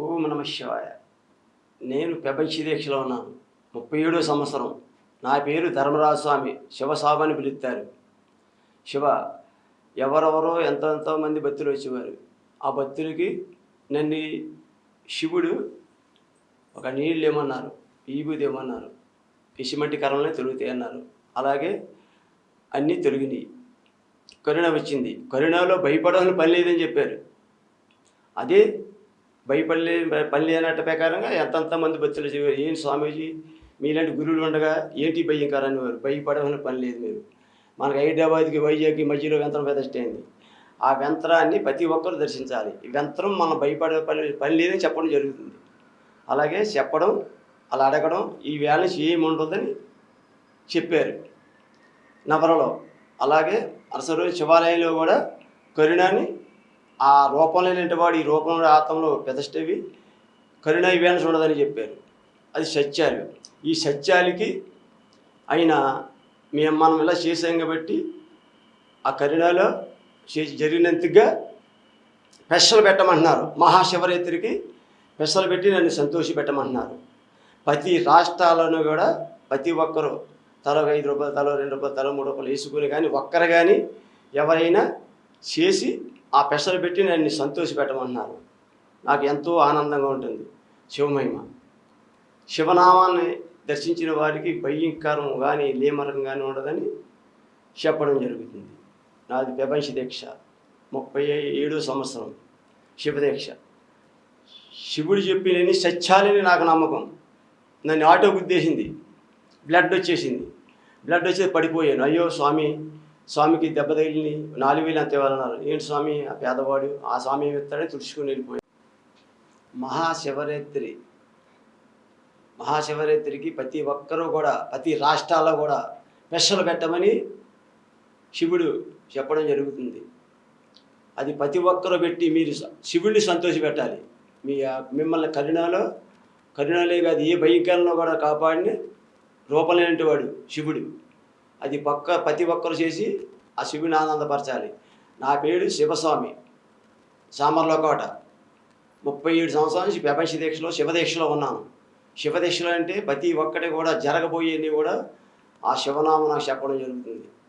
ఓం నమ శివాయ. నేను ప్రపంచ దీక్షలో ఉన్నాను. ముప్పై ఏడో సంవత్సరం. నా పేరు ధర్మరాజు స్వామి శివసాబు అని పిలుస్తారు. శివ ఎవరెవరో ఎంతో మంది భక్తులు వచ్చేవారు. ఆ భక్తులకి నన్ను శివుడు ఒక నీళ్ళు ఏమన్నారు ఈబుది ఏమన్నారు ఇసుమంటి కరంలో తొలుగుతాయి అన్నారు. అలాగే అన్నీ తొలగినాయి. కరుణ వచ్చింది. కరుణలో భయపడాలని పని లేదని చెప్పారు. అదే భయపల్లి పల్లి అనేట ప్రకారంగా ఎంతంత మంది భక్తులు ఏం స్వామీజీ? మీలాంటి గురువులు ఉండగా ఏంటి భయంకరాన్ని వారు భయపడవలసిన పని లేదు మీరు. మనకి హైదరాబాద్కి వైజాగ్కి మధ్యలో వెంత్రం ప్రతిష్ట అయింది ఆ వెంత్రాన్ని ప్రతి ఒక్కరు దర్శించాలి. ఈ వెంత్రం మనం భయపడే పని పని లేదని చెప్పడం జరుగుతుంది. అలాగే చెప్పడం అలా అడగడం ఈ వ్యాలెన్స్ నుంచి ఏమి ఉండదని చెప్పారు. నవరలో. అలాగే అరసరు శివాలయంలో కూడా కరుణాన్ని ఆ రూపం లేని వాడు ఈ రూపంలో ఆత్మలో ప్రతిష్టవి కరుణ ఇవేన్స్ ఉండదని చెప్పారు. అది సత్యాలు. ఈ సత్యాలకి ఆయన మేము మనం ఇలా చేసాం కాబట్టి ఆ కరుణలో చేసి జరిగినంతగా పెసలు పెట్టమంటున్నారు. మహాశివరాత్రికి పెసలు పెట్టి నన్ను సంతోషి పెట్టమంటున్నారు. ప్రతి రాష్ట్రాలను కూడా ప్రతి ఒక్కరు తల ఐదు రూపాయలు తల రెండు రూపాయలు తల మూడు రూపాయలు వేసుకుని కానీ ఒక్కరు కానీ ఎవరైనా చేసి ఆ పెసర పెట్టి నన్ను సంతోషపెట్టమన్నారు నాకు ఎంతో ఆనందంగా ఉంటుంది. శివమహిమ. శివనామాన్ని దర్శించిన వారికి భయంకరం కానీ లేమరం కానీ ఉండదని చెప్పడం జరుగుతుంది. నాది ప్రపంచ దీక్ష. ముప్పై ఏడో సంవత్సరం. శివదీక్ష శివుడు చెప్పినని సత్యాలని నాకు నమ్మకం. నన్ను ఆటో గుద్దేసింది బ్లడ్ వచ్చేసింది. బ్లడ్ వచ్చేది పడిపోయాను. అయ్యో స్వామి స్వామికి దెబ్బ తగిలిని నాలుగు వేలు అంత వాళ్ళన్నారు ఏంటి స్వామి? ఆ పేదవాడు ఆ స్వామి ఏమి తుడుచుకుని వెళ్ళిపోయాడు. మహాశివరాత్రి. మహాశివరాత్రికి ప్రతి ఒక్కరూ కూడా ప్రతి రాష్ట్రాల్లో కూడా స్పెషల్ పెట్టమని శివుడు చెప్పడం జరుగుతుంది. అది ప్రతి ఒక్కరూ పెట్టి మీరు శివుడిని సంతోషపెట్టాలి. మీ మిమ్మల్ని కరుణలో కరుణలే కాదు ఏ భయంకరంలో కూడా కాపాడిన రూపలేనటి వాడు శివుడు. అది పక్క ప్రతి ఒక్కరు చేసి ఆ శివుని ఆనందపరచాలి నా పేరు శివస్వామి. సామర్లకోట. ముప్పై ఏడు సంవత్సరాల నుంచి ప్రపంచ దీక్షలో శివదీక్షలో ఉన్నాను. శివదీక్షలో అంటే ప్రతి ఒక్కటి కూడా జరగబోయేవి కూడా ఆ శివనామం నాకు చెప్పడం జరుగుతుంది.